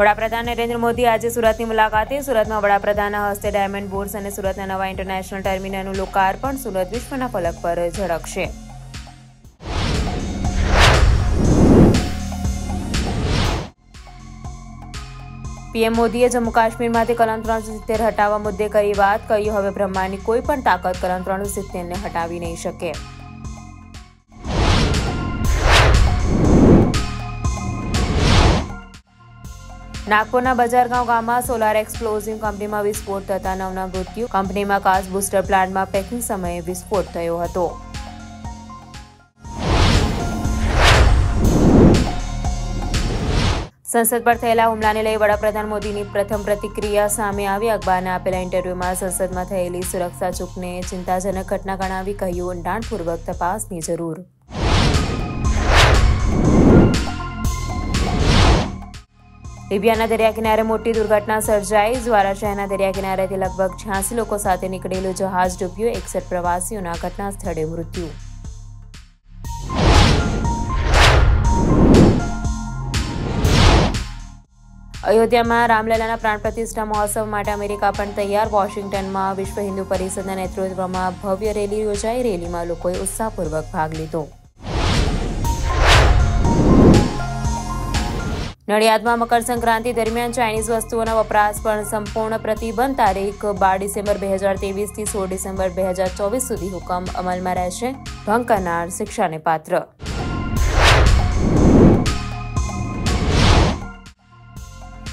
વડાપ્રધાન નરેન્દ્ર મોદી આજે સુરતની મુલાકાતે સુરતમાં વડાપ્રધાનના હસ્તે ડાયમંડ બોર્સ અને સુરતના નવા ઇન્ટરનેશનલ ટર્મિનલનું લોકાર્પણ સુરત વિશ્વના ફલક પર ઝળકશે. પીએમ મોદીએ જમ્મુ કાશ્મીરમાંથી કલમ ત્રણસો સિત્તેર હટાવવા મુદ્દે કરી વાત કહી હવે બ્રહ્માંડની કોઈ પણ તાકાત કલમ ત્રણસો સિત્તેરને હટાવી નહીં શકે. નાગપુરના બજારગાંવ ગામમાં સોલાર એક્સપ્લોઝિવ કંપનીમાં વિસ્ફોટ થતા નવના મૃત્યુ. કંપનીમાં કાસ બુસ્ટર પ્લાન્ટમાં પેકિંગ સમયે વિસ્ફોટ થયો હતો. સંસદ પર થયેલા હુમલાને લઈ વડાપ્રધાન મોદીની પ્રથમ પ્રતિક્રિયા સામે આવી. અખબારને આપેલા ઇન્ટરવ્યુમાં સંસદમાં થયેલી સુરક્ષા ચૂકને ચિંતાજનક ઘટના ગણાવી કહ્યું. ઊંડાણપૂર્વક તપાસની જરૂર. લિબિયાના દરિયા કિનારે મોટી દુર્ઘટના સર્જાઈ. દ્વારા શહેરના દરિયા કિનારેથી લગભગ છ્યાસી લોકો સાથે નીકળેલું જહાજ ડૂબ્યું. એકસઠ પ્રવાસીઓના ઘટના સ્થળે મૃત્યુ. અયોધ્યામાં રામલલાના પ્રાણ પ્રતિષ્ઠા મહોત્સવ માટે અમેરિકા પણ તૈયાર. વોશિંગ્ટનમાં વિશ્વ હિન્દુ પરિષદના નેતૃત્વમાં ભવ્ય રેલી યોજાઈ. રેલીમાં લોકોએ ઉત્સાહપૂર્વક ભાગ લીધો. નડિયાદમાં મકર સંક્રાંતિ દરમિયાન ચાઇનીઝ વસ્તુઓના વપરાશ પર સંપૂર્ણ પ્રતિબંધ. તારીખ બાર ડિસેમ્બર બે હજાર તેવીસથી સોળ ડિસેમ્બર બે હજાર ચોવીસ સુધી હુકમ અમલમાં રહેશે. ભંગ કરનાર શિક્ષાને પાત્ર.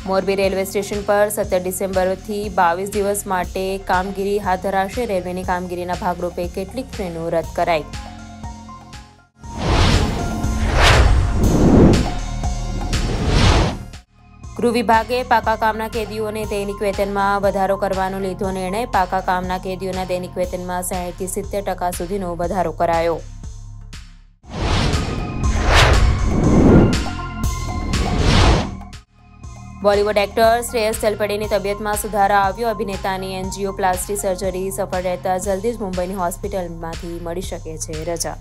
મોરબી રેલવે સ્ટેશન પર સત્તર ડિસેમ્બરથી બાવીસ દિવસ માટે કામગીરી હાથ ધરાશે. રેલવેની કામગીરીના ભાગરૂપે કેટલીક ટ્રેનો રદ કરાઈ. ગૃહ વિભાગે પાકા કામના કેદીઓને દૈનિક વેતનમાં વધારો કરવાનો લીધો નિર્ણય પાકા કામના કેદીઓના દૈનિક વેતનમાં સાહીઠથી સિત્તેર ટકા સુધીનો વધારો કરાયો. બોલિવૂડ એક્ટર શ્રેયસ તલપડેની તબિયતમાં સુધારા આવ્યો. અભિનેતાની એન્જિયોપ્લાસ્ટી સર્જરી સફળ રહેતા જલ્દી જ મુંબઈની હોસ્પિટલમાંથી મળી શકે છે રજા.